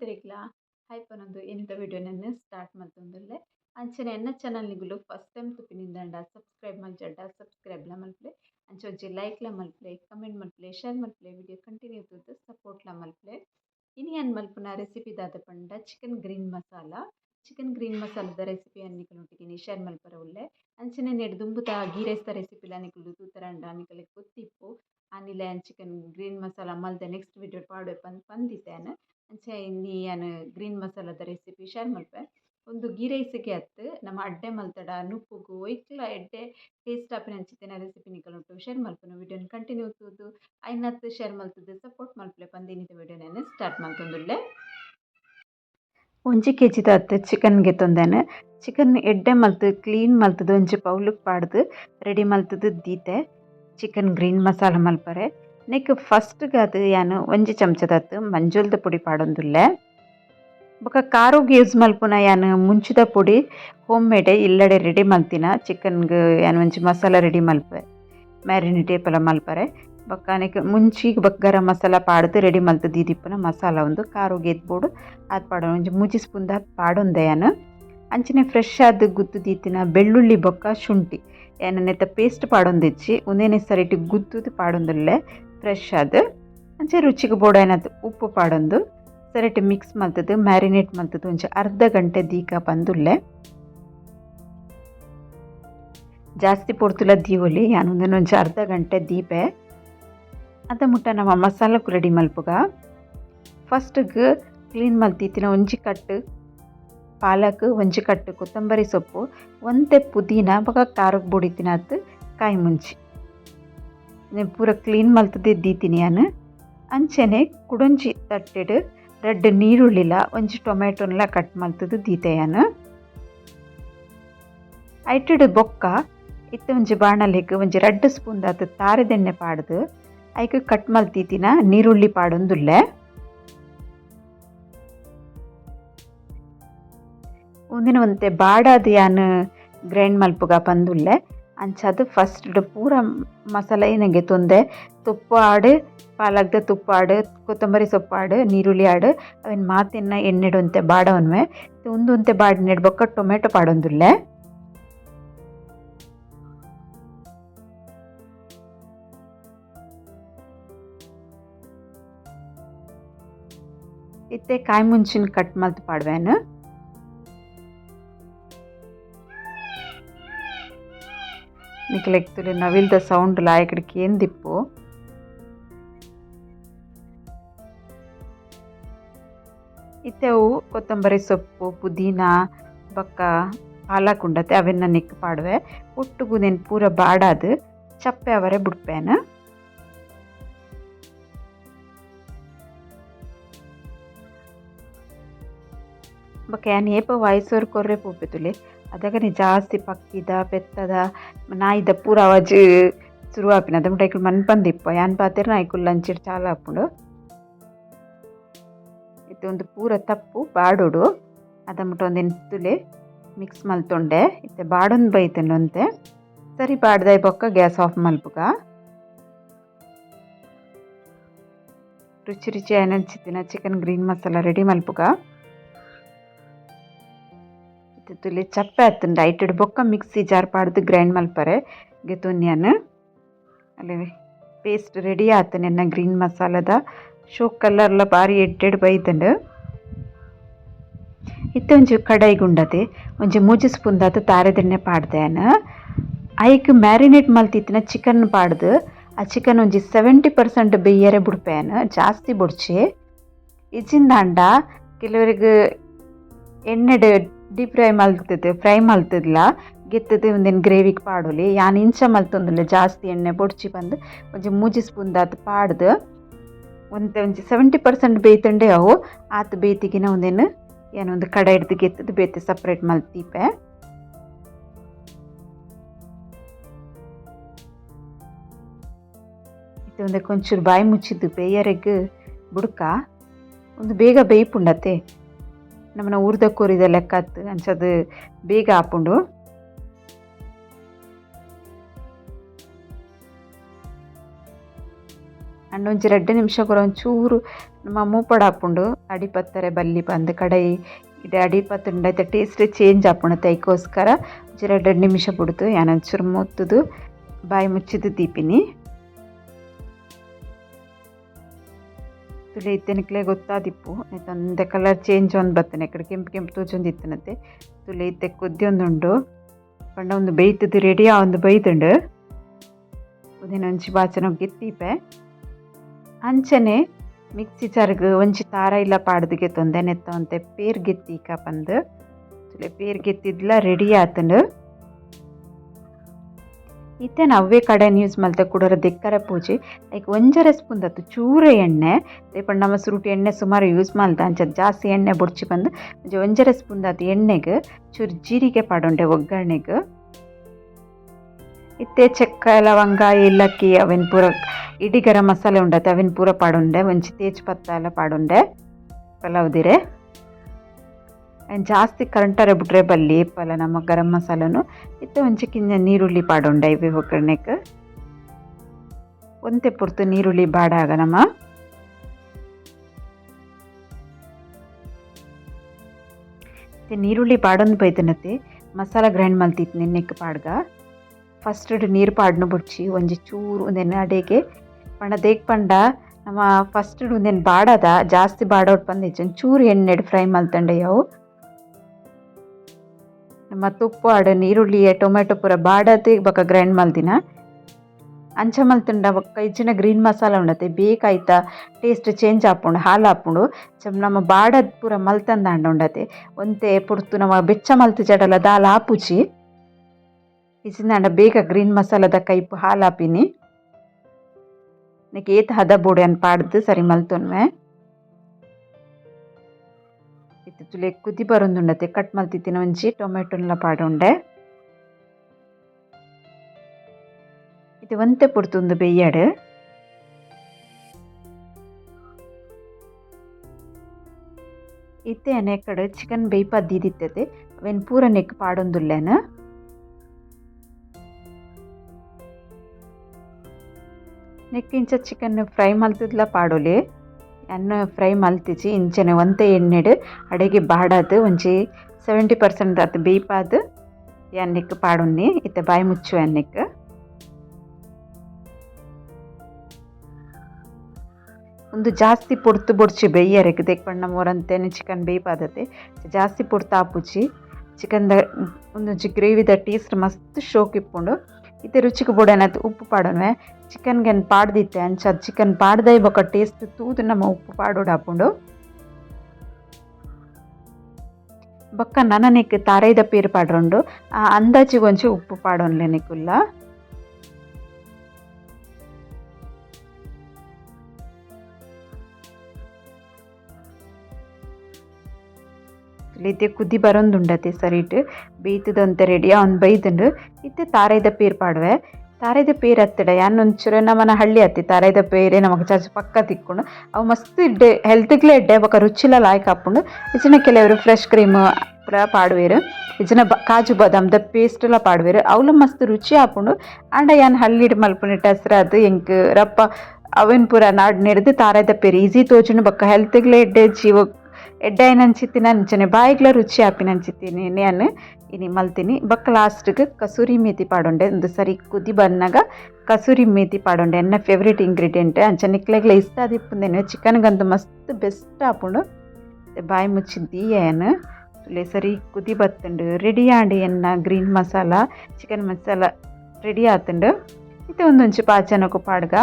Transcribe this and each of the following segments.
ಮಾಡ್ತೀರಿಕ್ಲ ಹೈಪನೊಂದು video ವಿಡಿಯೋನನ್ನು start ಮಲ್ತೊಂದುಲ್ಲೆ ಅಂಚನೆ ಎನ್ನ ಚಾನಲ್ ನಿಗಲು ಫಸ್ಟ್ ಟೈಮ್ ತುಪ್ಪಿನಿಂದಾಂಡ ಸಬ್ಸ್ಕ್ರೈಬ್ ಮಲ್ಚಡ್ಡ ಸಬ್ಸ್ಕ್ರೈಬ್ಲ ಮಲ್ಪಲೆ. ಅಂಚ ಒಂಜಿ ಲೈಕ್ಲ ಮಲ್ಪಲೆ ಕಮೆಂಟ್ ಮಲ್ಪಲೆ ಶೇರ್ ಮಲ್ಪಲೆ ವಿಡಿಯೋ ಕಂಟಿನ್ಯೂ ತೂದು ಸಪೋರ್ಟ್ಲ ಮಲ್ಪಲೆ. ಇನಿ ಅನ್ ಮಲ್ಪುನ ರೆಸಿಪಿ ದಾದ ಪಂಡ chicken green masala. Chicken green ಮಸಾಲದ recipe ಅನ್ನಿಕಲೊಟ್ಟಿಗೆ ಶೇರ್ ಮಲ್ಪರ ಉಲ್ಲೆ. ಅಂಚನೆ ನೆಡ್ ದುಂಬುದ ಗೀ ರೈಸ್ದ ರೆಸಿಪಿಲ ನಿಕುಲು ತೂತರಂಡ ನಿಕಲೆಗ್ ಗೊತ್ತಿಪ್ಪು. ಆನಿಲೆ ಚಿಕನ್ ಗ್ರೀನ್ ಮಸಾಲ ಮಲ್ದೆ ನೆಕ್ಸ್ಟ್ ವಿಡಿಯೋ ಪಾಡ್ವೆ ಪಂದ್ ಪಂದಿತ್ತೇನೆ ಅಂಚ ಇನ್ನಿ ಯಾನ್ ಗ್ರೀನ್ ಮಸಾಲದ ರೆಸಿಪಿ ಶೇರ್ ಮಲ್ಪೆ ಒಂದು ಗೀ ರೈಸ್ಗೆ ಅತ್ತ್, ನಮ್ಮ ಅಡ್ಡೆ ಮಲ್ತಡ, ನುಪ್ಪುಗು ಒಯ್ಕ್ಲ ಎಡ್ಡೆ ಟೇಸ್ಟ್ ಆಪಿನ ಆಪಿನಂಚಿತ್ತಿನ ರೆಸಿಪಿ ನಿಕಲುಂಟು ಶೇರ್ ಮಲ್ಪುನ ವಿಡಿಯೋನ ಕಂಟಿನ್ಯೂ ತೂದು ಐನತ್ತು ಶೇರ್ ಮಲ್ತುದು ಸಪೋರ್ಟ್ ಮಲ್ಪಲೆ ವಿಡಿಯೋ ವಿಡಿಯೋನ ಸ್ಟಾರ್ಟ್ ಮಲ್ತೊಂದುಲ್ಲೆ ಒಂಜಿ ಕೆ ಜಿದ ಚಿಕನ್ ಚಿಕನ್ಗೆ ತೊಂದೇನೆ ಚಿಕನ್ ಎಡ್ಡೆ ಮಲ್ತು ಕ್ಲೀನ್ ಮಲ್ತದು, ಒಂಜಿ ಪೌಲುಕ್ ಪಾಡ್ದು ರೆಡಿ ಮಲ್ತದು ದೀತೆ. ಚಿಕನ್ ಗ್ರೀನ್ ಮಸಾಲ ಮಲ್ಪರೆ. ನೆಕ್ ಫಸ್ಟ್ಗೆ ಅದು ಯಾನು ಒಂಜಿ ಚಮಚದತ್ತು ಮಂಜುಲ್ದ ಪುಡಿ ಪಾಡೊಂದುಲ್ಲೆ ಬೊಕ ಕಾರೋಗೆ ಯೂಸ್ ಮಲ್ಪುನ ಯಾನ್ ಮುಂಚಿದ ಪುಡಿ ಹೋಮ್ ಮೇಡ್ ಇಲ್ಲಡೆ ರೆಡಿ ಮಲ್ತಿನ ಚಿಕನ್ಗೆ ಯಾನ್ ಒಂಜಿ ಮಸಾಲ ರೆಡಿ ಮಲ್ಪೆ ಮ್ಯಾರಿನೇಟ್ ಪಲ ಮಲ್ಪರೆ ಬೊಕ್ಕ ನೆಕ್ ಮುಂಚಿಗ್ ಬೊಕ ಗರಂ ಮಸಾಲ ಪಾಡ್ದು ರೆಡಿ ಮಲ್ತು ದೀದಿಪ್ಪುನ ಮಸಾಲ ಒಂದು ಕಾರುಗ್ ಎದ್ಬೋಡು ಅದು ಪಾಡೊನ ಒಂಜಿ ಮೂಜಿ ಸ್ಪೂನ್ ದಾದ್ ಪಾಡೊಂದೆ ಯಾನು ಅಂಚನೆ ಫ್ರೆಶ್ ಆದ ಗುದ್ದು ದೀತಿನ ಬೆಳ್ಳುಳ್ಳಿ ಬೊಕ್ಕ ಶುಂಠಿ ಯಾನ್ ನೆತ್ತ ಪೇಸ್ಟ್ ಪಾಡೊಂದಿಚ್ಚಿ ಒಂದೇನೇ ಸರಿಟಿ ಗುತ್ತುದು ಪಾಡೊಂದುಲ್ಲೆ ಫ್ರೆಶ್ ಆದ್. ಅಂಚೆ ರುಚಿಗೆ ಬೋಡೇನದು ಉಪ್ಪು ಪಾಡೊಂದು. ಸರಿಟ್ ಮಿಕ್ಸ್ ಮಲ್ತದ್ದು ಮ್ಯಾರಿನೇಟ್ ಮಲ್ತದ್ದು ಒಂಚೆ ಅರ್ಧ ಗಂಟೆ ದೀಕ ಪಂದುಲ್ಲೆ ಜಾಸ್ತಿ ಪೊರ್ತುಲ ದೀವೊಲಿ ಯಾನೊಂದನ್ನು ಒಂಚೆ ಅರ್ಧ ಗಂಟೆ ದೀಪೆ. ಅದ ಮುಟ್ಟ ನಮ್ಮ ಮಸಾಲಕ್ಕೆ ರೆಡಿ ಮಲ್ಪುಗ. ಫಸ್ಟ್ಗೆ ಕ್ಲೀನ್ ಮಲ್ತಿತ್ತಿನ ಒಂಜಿ ಕಟ್ಟು, ಪಾಲಕ್, ಒಂಜಿ ಕಟ್ಟು, ಕೊತ್ತಂಬರಿ ಸೊಪ್ಪು ಒಂದೇ ಪುದೀನ ಬಗ ಖಾರಕ್ಕೆ ಬುಡಿತಿನ ಕಾಯಿ ಮುಂಚಿ. ಪೂರ ಕ್ಲೀನ್ ಮಲ್ತದೆ ದೀತೀನಿ ನಾನು ಅಂಚನೆ ಕುಡೊಂಜಿ ತಟ್ಟೆಡ್ ರಡ್ಡ್ ನೀರುಳ್ಳಿಲ ಒಂಜಿ ಟೊಮೆಟೊನ್ಲ ಕಟ್ ಮಲ್ತದು ದೀತೆ ಯಾನ್ ಐಟಡ್ ಬೊಕ್ಕ ಇತ್ತ ಒಂಜಿ ಬಾಣಲೆಗ್ ಒಂಜಿ ರಡ್ಡ್ ಸ್ಪೂನ್ ದಾತ್ ತಾರೆದೆಣ್ಣೆ ಪಾಡ್ದ್ ಐಕ್ ಕಟ್ ಮಲ್ತೀತಿನ ನೀರುಳ್ಳಿ ಪಾಡೊಂದುಲ್ಲೆ. ಉಂದಿನ ಒಂತೆ ಬಾಡಾದ ಯಾನ್ ಗ್ರೈಂಡ್ ಮಲ್ಪುಗ ಪಂದುಲ್ಲೆ. ಅಂಚಾದ್ ಫಸ್ಟ್ ಪೂರ ಮಸಾಲ ಏನಂಗೆ ತೊಂದೆ ತುಪ್ಪ ಆಡ್ ಪಾಲಕ್ದ ತುಪ್ಪ ಆಡು ಕೊತ್ತಂಬರಿ ಸೊಪ್ಪು ಆಡು ನೀರುಳ್ಳಿ ಆಡ್, ಅವನ್ ಮಾತೆನ್ನ ಎಣ್ಣೆಡ್ ಒಂತೆ ಬಾಡವನ್ವೆ ಉಂದು ಒಂತೆ ಬಾಡಿನೆಡ್ ಬೊಕ್ಕ ಟೊಮೆಟೊ ಪಾಡೊಂದುಲ್ಲೆ. ಇತ್ತೆ ಕಾಯಿ ಮುಂಚಿನ ಕಟ್ ಮಲ್ತ್ ಪಾಡ್ವೆನ್. ನಿಕ್ಲೆಗ್ ತುಲೆ ನವಿಲ್ದ ಸೌಂಡ್ ಲಾಯಕಡಿಗೆ ಏನ್ ದಿಪ್ಪು? ಇತ್ತೆವು ಕೊತ್ತಂಬರಿ ಸೊಪ್ಪು, ಪುದೀನ, ಬಕ್ಕ ಪಾಲಕ್ ಉಂಡತೆ ಅವೆನ್ನ ನೆಕ್ ಪಾಡ್ವೆ. ಒಟ್ಟುಗು ಪೂರ ಬಾಡಾದ್ ಚಪ್ಪೆ ಅವರೆ ಬುಡ್ಪೇನ? ಬಕ್ಕ ಯಾನ್ ಏಪ ವಯಸ್ಸೋರ್ ಕೊರ್ರೆ ಪೋಪೆತುಲೆ? ಅದಗನೆ ಜಾಸ್ತಿ ಪಕ್ಕಿದ ಪೆತ್ತದ ನಾಯಿದ ಪೂರ ಅವಜ್ ಶುರು ಆಪಿನ ಅದ ಮುಟ ಐಕುಲು ಮನ್ಪಂದಿಪ್ಪ ಯಾನ್ ಪಾತೆರ್ನ ಐಕುಲು ಲಂಚಡ್ ಚಾಲ ಆಪುಂಡು ಇತ್ತೆ ಒಂದು ಪೂರ ತಪ್ಪು ಬಾಡೋಡು. ಅದ ಮುಟ ಒಂದು ಎಂತುಲೆ ಮಿಕ್ಸ್ ಮಲ್ತೊಂಡೆ. ಇತ್ತೆ ಬಾಡೊಂದು ಬೈತಂಡೆ ಒಂತೆ ಸರಿ ಬಾಡ್ದಾಯ್ ಬೊಕ್ಕ ಗ್ಯಾಸ್ ಆಫ್ ಮಲ್ಪುಗ ರುಚಿ ರುಚಿ ಐನಂಚಿತ್ತಿನ ಚಿಕನ್ ಗ್ರೀನ್ ಮಸಾಲ ರೆಡಿ ಮಲ್ಪುಗ ತುಲಿ ಚಪ್ಪೆ ಐಟ್ ಐಟಡ್ ಬೊಕ್ಕ ಮಿಕ್ಸಿ ಜಾರ್ ಪಾಡ್ದು ಗ್ರೈಂಡ್ ಮಲ್ಪರೆ, ಗೆತೊನ್ಯನ್. ಅಲ್ಲಿ ಪೇಸ್ಟ್ ರೆಡಿ ಆತು ನೆನ್ನ ಗ್ರೀನ್ ಮಸಾಲದ. ಶೋ ಕಲರ್ಲ ಬಾರಿ ಎಡ್ಡೆಡ್ ಬೈತಂಡ್. ಇತ್ತೆ ಒಂಜಿ ಕಡಾಯಿಗುಂಡದೆ ಒಂಜಿ ಮೂಜಿ ಸ್ಪೂನ್ ದಾತ ತಾರೆದೆಣ್ಣೆ ಪಾಡ್ದೇನ ಐಕ್ ಮ್ಯಾರಿನೇಟ್ ಮಲ್ತಿತ್ತಿನ ಚಿಕನ್ ಪಾಡ್ದು, ಆ ಚಿಕನ್ ಒಂಜಿ ಸೆವೆಂಟಿ ಪರ್ಸೆಂಟ್ ಬೇಯರೆ ಬುಡ್ಪೇನ ಜಾಸ್ತಿ ಬುಡ್ಚಿ. ಇಜಿಂದಾಂಡ ಕೆಲವರಿಗೆ ಎಣ್ಣೆಡ್ ಡೀಪ್ ಫ್ರೈ ಮಲ್ತದೆ ಫ್ರೈ ಮಲ್ತಿದ್ಲ. ಗೆತ್ತದೆ ಒಂದೇನು ಗ್ರೇವಿಗೆ ಪಾಡೋಲಿ. ಯಾನ್ ಇಂಚ ಮಲ್ತೊಂದುಲ್ಲೆ ಜಾಸ್ತಿ ಎಣ್ಣೆ ಬೊಡ್ಚಿ ಬಂದು ಒಂಚೆ ಮೂಜಿ ಸ್ಪೂನ್ ಅದು ಪಾಡ್ದು. ಒಂತೆ ಒಂಚೆ ಸೆವೆಂಟಿ ಪರ್ಸೆಂಟ್ ಬೇಯ್ತಂಡೆ ಅವು. ಆತ ಬೇಯ್ತಿಗಿನ ಒಂದೇನು ಏನೋ ಒಂದು ಕಡೆ ಹಿಡ್ದು ಗೆತ್ತದು ಬೇಯ್ತೆ ಸಪ್ರೇಟ್ ಮಲ್ತೀಪೆ ಇದು ಒಂದೇ ಕೊಂಚೂರು ಬಾಯಿ ಮುಚ್ಚಿದ್ದು, ಬೇಯರೆಗ್ ಬುಡ್ಕ. ಒಂದು ಬೇಗ ಬೇಯ್ಪುಂಡತೆ ನಮ್ಮನ ಉರ್ದ ಕೋರಿದ ಲೆಕ್ಕ ಅನ್ಸೋದು ಬೇಗ ಹಾಕೊಂಡು ಅಂಡ ಒಂಜಿ ರಡ್ಡ್ ನಿಮಿಷ ಒಂಚೂರು ನಮ್ಮ ಮೂಪಡ ಹಾಕೊಂಡು ಅಡಿಪತ್ತರೆ ಬಲ್ಲಿ ಪಂದ್ ಕಡೈ ಇದೆ ಅಡಿಪತ್ತುಂಡು ಐತೆ ಟೇಸ್ಟ್ ಚೇಂಜ್ ಹಾಕೊಂಡು ತೈಕೋಸ್ಕರ ಒಂಚೂರು ಎರಡು ನಿಮಿಷ ಬಿಡ್ತು ಏನೊಂಚೂರು ಮುತ್ತುದು, ಬಾಯಿ ಮುಚ್ಚಿದ್ದು ದೀಪಿನಿ. ತುಲೆ ಇತ್ತೆನಿಕ್ಲೆ ಗೊತ್ತಾದಿಪ್ಪು. ಒಂದೆ ಕಲರ್ ಚೇಂಜ್ ಒಂದು ಬತ್ತನೆ ಕಡೆ ಕೆಂಪು ಕೆಂಪು ತೋಜೊಂದು ಇತ್ತನತೆ. ತುಲೆ ಇತ್ತೆ ಕುದ್ದಿ ಒಂದುಂಡು. ಪಂಡ ಒಂದು ಬೇಯ್ತದು ರೆಡಿ ಆ ಒಂದು ಬೈದುಂಡು ಉದಿನ ಒಂಜಿ ಬಾಚನ ಗೆತ್ತೀಪೆ ಅಂಚನೆ ಮಿಕ್ಸಿ ಜಾರ್ಗ್ ಒಂಚಿ ತಾರ ಇಲ್ಲ ಪಾಡ್ದಿಗೆ ತೊಂದೆ ನೆತ್ತ ಅಂತೆ. ಪೇರ್ ಗೆತ್ತೀಕ ಪಂದ್ ತುಲೆ ಪೇರ್ ಗೆತ್ತಿದ್ಲ ರೆಡಿ ಆತಂಡು. ಇತ್ತೆ ಅವೇ ಕಡೆನ್ ಯೂಸ್ ಮಲ್ತೆ ಕುಡರ ದಿಕ್ಕರ ಪೂಜೆ. ಲೈಕ್ ಒಂಜರೆ ಸ್ಪೂನ್ ದತ್ತು ಚೂರ ಎಣ್ಣೆ. ದೇಪಂಡ ನಮ್ಮ ಸುರುಟಿ ಎಣ್ಣೆ ಸುಮಾರು ಯೂಸ್ ಮಲ್ತ. ಅಂಚ ಜಾಸ್ತಿ ಎಣ್ಣೆ ಬುಡ್ಚಿ ಬಂದು ಒಂಜರ ಸ್ಪೂನ್ ದತ್ತು ಎಣ್ಣೆಗೆ, ಚೂರು ಜೀರಿಗೆ ಪಾಡೊಂಡೆ ಒಗ್ಗರಣೆಗೆ. ಇತ್ತೆ ಚೆಕ್ಕ ಲವಂಗ, ಏಲಕ್ಕಿ ಅವೆನ್ ಪೂರ ಇಡೀ ಗರಂ ಮಸಾಲೆ ಉಂಡತೆ ಅವೆನ್ ಪೂರ ಪಾಡೊಂಡೆ. ಒಂಜಿ ತೇಜ್ ಪತ್ತ ಎಲ್ಲ ಪಾಡೊಂಡೆ. ಪಲಾವ್ದಿರೆ ಜಾಸ್ತಿ ಕರೆಂಟರೆ ಬಿಟ್ರೆ ಬಲ್ಲಿ, ಪಲ ನಮ್ಮ ಗರಂ ಮಸಾಲನು, ಇತ್ತ ಕಿಂಜ ನೀರುಳ್ಳಿ ಪಾಡೊಂಡ ಇವೆ ಒಗ್ಗರಣೆಕ. ಒಂತೆ ಪುರ್ತು ನೀರುಳ್ಳಿ ಬಾಡಾಗ ನಮ್ಮ. ನೀರುಳ್ಳಿ ಪಾಡೊಂದು ಬೈತನತ್ತೆ, ಮಸಾಲ ಗ್ರೈಂಡ್ ಮಲ್ತಿತ್ತು ನಿನ್ನೆಕ್ ಪಾಡ್ಗ. ಫಸ್ಟ್ ನೀರು ಪಾಡ್ನು ಬುಡ್ಚಿ, ಒಂಜಿ ಚೂರು ಒಂದೇನು ಅಡೆಗೆ ಪಂಡ ದೇಗ್ ಪಂಡ, ನಮ್ಮ ಫಸ್ಟ್ ಒಂದೇನು ಬಾಡದ, ಜಾಸ್ತಿ ಬಾಡೋಟ್ ಬಂದಿಚ್ಚು ಚೂರು ಎಣ್ಣೆಡ್ ಫ್ರೈ ಮಲ್ತಂಡೆ ಅವು ಮತ್ತು ಉಪ್ಪು ಆಡ ನೀರುಳ್ಳಿ ಟೊಮೆಟೊ ಪೂರ, ಬಾಡತೆ, ಬೊಕ ಗ್ರೈಂಡ್ ಮಲ್ತಿನ ಅಂಚ ಮಲ್ತುಂಡ ಬೊಕ್ಕ ಇಜ್ಜಿನ ಗ್ರೀನ್ ಮಸಾಲ ಉಂಡತೆ, ಬೇಕಾಯ್ತ ಟೇಸ್ಟ್ ಚೇಂಜ್ ಆಪುಂಡು, ಹಾಲು ಆಪುಂಡು. ಚಮ್ ನಮ್ಮ ಬಾಡದ್ ಪೂರ ಮಲ್ತಂದಾಂಡ ಉಂಡತೆ. ಒಂತೆ ಪುರ್ತು ನಮ್ಮ ಬೆಚ್ಚ ಮಲ್ತು ಜಡಲ ದಾಲ್ ಆಪುಜಿ ಇಜಿಂದಾಂಡ ಬೇಗ ಗ್ರೀನ್ ಮಸಾಲದ ಕೈಪು ಹಾಲು ಆಪಿನಿ. ಏತ್ ಹದ ಬೋಡೆ ಅನ್ ಪಾಡ್ದು ಸರಿ ಮಲ್ತೊನ್ವೆ ಇತ್ತು ತುಲೆ ಕುದಿ ಬರೊಂದುಂಡತೆ ಕಟ್ ಮಲ್ತಿತ್ತಿನ ಒಂಜಿ ಟೊಮೆಟೊನ್ಲ ಪಾಡೊಂಡೆ ಇದು ಒಂತೆ ಪುಡ್ತುಂದು ಬೆಯ್ಯಡ್ ಇತ್ತೆ ನೆಕ್ಕಡ್ ಚಿಕನ್ ಬೇಯ್ಪದ್ದಿದಿತ್ತತೆ ಅವೆನ್ ಪೂರ ನೆಕ್ ಪಾಡೊಂದುಲ್ಲೆನ್ ನೆಕ್ ಇಂಚ ಚಿಕನ್ ಫ್ರೈ ಮಲ್ತದ್ಲ ಪಾಡೊಲಿ ಎಣ್ಣೆ ಫ್ರೈ ಮಲ್ತಿಜಿ ಇಂಚನೆ ಒಂತೆ ಎಣ್ಣೆಡ್ ಅಡೆಗೆ ಬಾಡದು, ಒಂಜಿ ಸೆವೆಂಟಿ ಪರ್ಸೆಂಟ್ ಅದು ಬೀಪಾದು ಎಣ್ಣೆಕ್ ಪಾಡುನ್ನಿ ಇತ್ತೆ ಬಾಯಿ ಮುಚ್ಚು ಎಣ್ಣೆಕ್. ಒಂದು ಜಾಸ್ತಿ ಪೊಡ್ತು ಬುಡ್ಚಿ ಬೆಯ್ಯರೆಗ್ ದೇಕ್ಪಂಡ ಮೊರಂತೆನೆ ಚಿಕನ್ ಬೇಯ್ಪಾದತೆ ಜಾಸ್ತಿ ಪುಡ್ತಾ ಆಪುಜಿ ಚಿಕನ್ದ ಒಂದು ಗ್ರೇವಿದ ಟೇಸ್ಟ್ ಮಸ್ತ್ ಶೋಕ್ ಇಪ್ಪುಂಡು ಇತ್ತೆ ರುಚಿಗೆ ಬೊಡನತ್ ಉಪ್ಪು ಪಾಡೊನ್ವೆ ಚಿಕನ್ಗೆ ಪಾಡ್ದಿತ್ತೆ ಅಂಚ ಚಿಕನ್ ಪಾಡ್ದೈ ಬೊಕ ಟೇಸ್ಟ್ ತೂದು ನಮ್ಮ ಉಪ್ಪು ಪಾಡೋಡು ಆಪುಂಡು ಬೊಕ್ಕ ನನನೆಕ್ ತಾರೈದ ಪೇರು ಪಾಡ್ರೊಂಡು. ಆ ಅಂದಾಜಿಗೆ ಒಂಚಿ ಉಪ್ಪು ಪಾಡೊನ್ಲೆ ನಿಕುಲ್ಲ. ಇತ್ತೆ ಕುದಿ ಬರೊಂದುಂಡತೆ ಸರಿಟ್. ಬೇಯ್ತದಂತೆ ರೆಡಿ ಅವ್ನು ಬೈದುಂಡು ಇತ್ತೆ ತಾರೈದ ಪೇರ್ ಪಾಡುವೆ. ತಾರೈದ ಪೇರ್ ಹತ್ತಿಡ. ಯಾನೊಂಚೂರು ನಮ್ಮನ ಹಳ್ಳಿ ಹತ್ತಿ, ತಾರೈದ ಪೇರೆ ನಮಗೆ ಚಾಚ ಪಕ್ಕ ತಿಕ್ಕೊಂಡು ಅವು ಮಸ್ತ್ ಇಡ್ಡೆ ಹೆಲ್ತ್ಗ್ಲೇ ಇಡ್ಡೆ ಬೊಕ ರುಚಿಲ ಲಾಯ್ಕ್ ಹಾಕೊಂಡು ಇಚ್ಚಿನ ಕೆಲವರು ಫ್ರೆಶ್ ಕ್ರೀಮ್ ಪೂರ ಪಾಡುವೆರು. ಬ, ಕಾಜು ಪೇಸ್ಟ್ ಪೇಸ್ಟ್ಲ ಪಾಡುವೆರು. ಅವಳು ಮಸ್ತ್ ರುಚಿ ಹಾಕೊಂಡು ಆಂಡ ಯಾನ್ ಹಳ್ಳಿಡ್ ಮಲ್ಪುನಿಟ್ಟ ಹೆಸ್ರು ಅದು ಎಂಕ್ ರಪ್ಪ, ಅವೆನ್ ಪೂರ ನಾಡ್ ನೆಡ್ದು ತಾರೈದ ಪೇರ್. ಈಸಿ ತೋಜುಂಡು ಬೊಕ್ಕ. ಹೆಲ್ತ್ಗ್ಲೇ ಇಡ್ಡೆ, ಜೀವ ಎಡ್ಡೆ ಅಂಚಿತ್ತಿನ ಅಂಚನೆ ಬಾಯಿಗ್ಲ ರುಚಿ ಆಪಿನ ಅಂಚಿತ್ತೀನಿ ನಾನು ಇನಿ ಮಲ್ತೀನಿ. ಬೊಕ್ಕ ಲಾಸ್ಟ್ಗೆ ಕಸೂರಿ ಮೇತಿ ಪಾಡೊಂಡೆ, ಒಂದು ಸರಿ ಕುದಿ ಬಂದಾಗ ಕಸೂರಿ ಮೇತಿ ಪಾಡೊಂಡೆ, ಎನ್ನ ಫೇವ್ರೇಟ್ ಇಂಗ್ರೀಡಿಯೆಂಟ್ ಅಂಚ ನಿಕ್ಲೆಗ್ಲ ಇಷ್ಟ ಆದಿಪ್ಪುಂದೇನು ಚಿಕನ್ಗಂತೂ ಮಸ್ತ್ ಬೆಸ್ಟ್ ಆಪುಂಡು. ಬಾಯಿ ಮುಚ್ಚಿದ್ದಿ ಏನು ತುಲೆ ಸರಿ ಕುದಿ ಬತ್ತುಂಡು. ರೆಡಿ ಆಂಡಿ ಎನ್ನ green masala chicken masala ready ಆತುಂಡು. ಇದು ಒಂದೊಂಚು ಪಾಚನಕು ಪಾಡ್ಗ.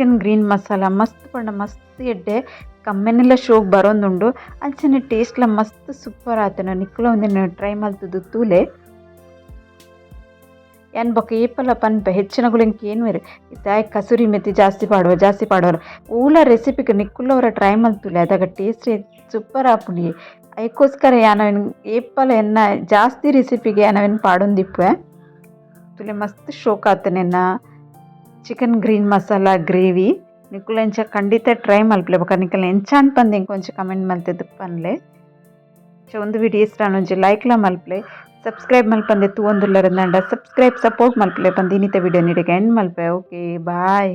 ಚಿಕನ್ ಗ್ರೀನ್ ಮಸಾಲ ಮಸ್ತ್ ಪಂಡ, ಮಸ್ತ್ ಎಡ್ಡೆ, ಕಮ್ಮೆನೆಲ್ಲ ಶೋಕ್ ಬರೋಂದುಂಡು. ಅಂಚನೆ ಟೇಸ್ಟ್ಲ ಮಸ್ತ್ ಸೂಪರ್ ಆತನ ನಿಕ್ಕುಲ ಒಂದಿನ ಟ್ರೈ ಮಲ್ತದು ತೂಲೆ. ಯಾನ್ ಬೊಕ ಏಪಲ ಹೆಚ್ಚಿನ ಹೆಚ್ಚಿನಗುಲೆಂಕ್ ಏನು ಬೇರೆ ಇತ್ತಾಯ್ ಕಸೂರಿ ಮೆತ್ತಿ ಜಾಸ್ತಿ ಪಾಡುವ, ಜಾಸ್ತಿ ಪಾಡೋರು ಊಲ ರೆಸಿಪಿಗೆ ನಿಕ್ಕುಲ್ಲವರ ಟ್ರೈ ಮಲ್ತುಲೆ ಅದಾಗ ಟೇಸ್ಟ್ ಸೂಪರ್ ಆಪುನಿ. ಅದಕ್ಕೋಸ್ಕರ ಯಾನವೆನ್ ಏಪಲ ಎನ್ನ ಜಾಸ್ತಿ ರೆಸಿಪಿಗೆ ಯಾನವೇನು ಪಾಡೊಂದಿಪ್ಪೆ. ತುಲೆ ಮಸ್ತ್ ಶೋಕ್ ಆತನೆನ್ನ. ಚಿಕನ್ ಗ್ರೀನ್ ಮಸಾಲ ಗ್ರೇವಿ ಎಂಚ ಖಂಡಿತ ಟ್ರೈ ಮಲ್ಪಲೆ ಬೊಕ ನಿಕಲ್ನ ಎಂಚಾನ್ ಪಂದ್ ಎಂಕ್ ಒಂಚ ಕಮೆಂಟ್ ಮಲ್ತದ್ದು ಪನ್ಲೆ ಸೊ, ಒಂದು ವಿಡಿಯೋ ಇಷ್ಟ ಒಂಜಿ ಲೈಕ್ಲ ಮಲ್ಪಲೆ. ಸಬ್ಸ್ಕ್ರೈಬ್ ಮಲ್ಪಂದೆ ತೂವೊಂದುಲ್ಲೆರ್ ದಂಡ ಸಬ್ಸ್ಕ್ರೈಬ್ ಸಪೋರ್ಟ್ ಮಲ್ಪಲೆ. ಪಂದ್ ಇನ್ನಿತ ವಿಡಿಯೋ ನೀಡಿಗೆ ಎಂಡ್ ಮಲ್ಪೆ. Okay bye